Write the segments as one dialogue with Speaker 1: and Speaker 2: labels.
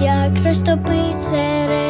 Speaker 1: Як розтопить серед.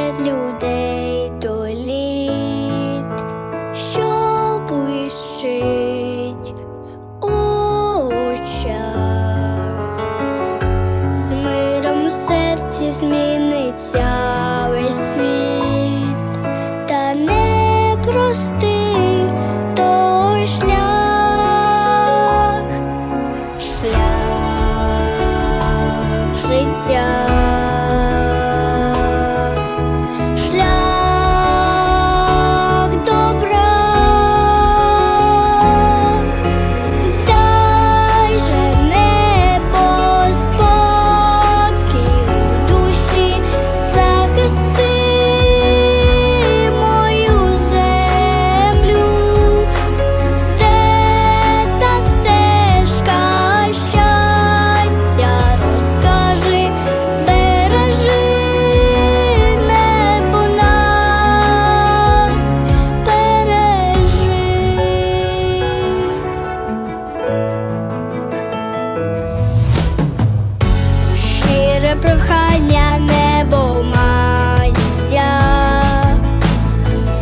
Speaker 1: прохання небо має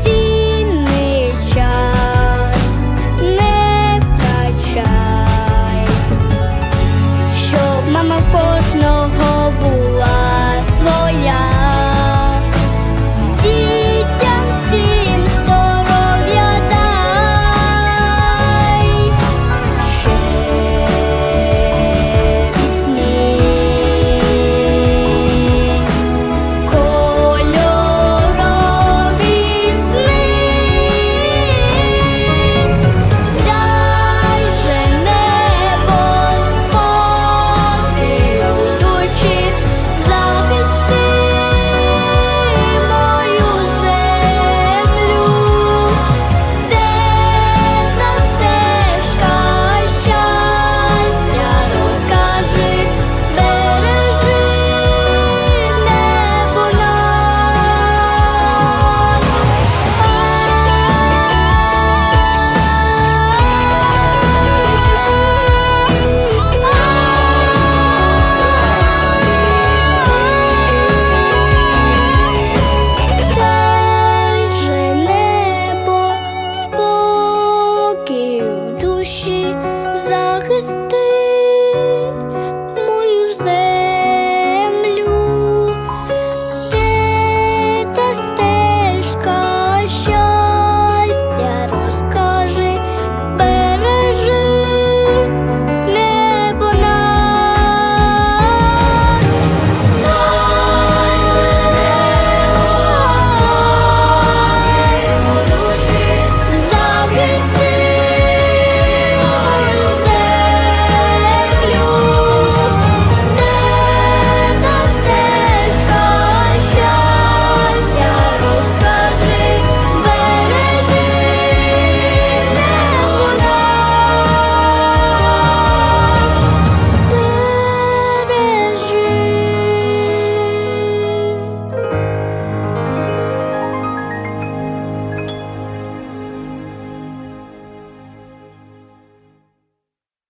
Speaker 1: Вільний час не втрачай, щоб мама кожного була.